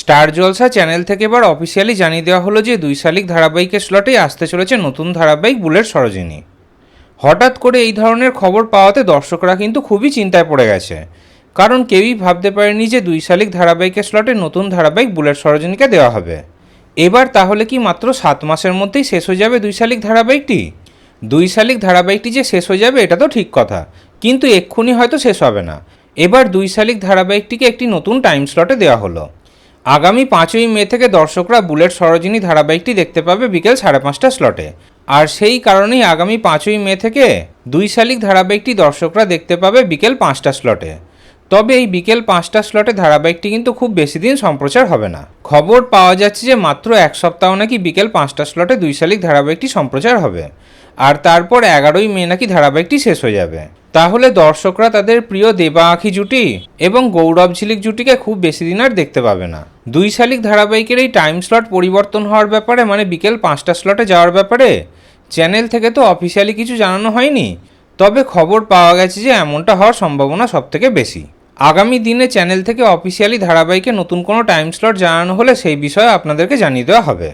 Star জলসা channel থেকে এবার officially জানিয়ে দেওয়া হলো যে দুই শালিক ধারাবাহিকের স্লটেই আসতে চলেছে নতুন ধারাবাহিক বুলেট সরোজিনী। হঠাৎ করে এই ধরনের খবর পাওয়াতে দর্শকরা কিন্তু খুবই চিন্তায় পড়ে গেছে। কারণ কেউই ভাবতে পারেনি যে দুই শালিক ধারাবাহিকের স্লটে নতুন ধারাবাহিক বুলেট সরোজিনীকে দেওয়া হবে। এবার তাহলে কি মাত্র সাত মাসের মধ্যেই শেষ হয়ে যাবে দুই শালিক ধারাবাহিকটি? দুই শালিক ধারাবাহিকটি যে শেষ হয়ে যাবে, এটা তো ঠিক কথা। কিন্তু এক্ষুনি হয়তো শেষ হবে না। এবার দুই শালিক ধারাবাহিকটিকে একটি নতুন টাইম স্লটে দেওয়া হলো। আগামী পাঁচই মে থেকে দর্শকরা বুলেট সরোজিনী ধারাবাহিকটি দেখতে পাবে বিকেল সাড়ে পাঁচটা স্লটে। আর সেই কারণেই আগামী পাঁচই মে থেকে দুই শালিক ধারাবাহিকটি দর্শকরা দেখতে পাবে বিকেল পাঁচটা স্লটে। তবে এই বিকেল পাঁচটা স্লটে ধারাবাহিকটি কিন্তু খুব বেশি দিন সম্প্রচার হবে না। খবর পাওয়া যাচ্ছে যে মাত্র এক সপ্তাহ নাকি বিকেল পাঁচটা স্লটে দুই শালিক ধারাবাহিকটি সম্প্রচার হবে। আর তারপর এগারোই মে নাকি ধারাবাহিকটি শেষ হয়ে যাবে। তাহলে দর্শকরা তাদের প্রিয় দেবা আঁখি জুটি এবং গৌরব ঝিলিক জুটিকে খুব বেশি দিন আর দেখতে পাবে না। দুই শালিক ধারাবাহিকের এই টাইম স্লট পরিবর্তন হওয়ার ব্যাপারে মানে বিকেল পাঁচটা স্লটে যাওয়ার ব্যাপারে চ্যানেল থেকে তো অফিসিয়ালি কিছু জানানো হয়নি। তবে খবর পাওয়া গেছে যে এমনটা হওয়ার সম্ভাবনা সবথেকে বেশি। আগামী দিনে চ্যানেল থেকে অফিসিয়ালি ধারাবাহিকে নতুন কোনো টাইম স্লট জানানো হলে সেই বিষয়ে আপনাদেরকে জানিয়ে দেওয়া হবে।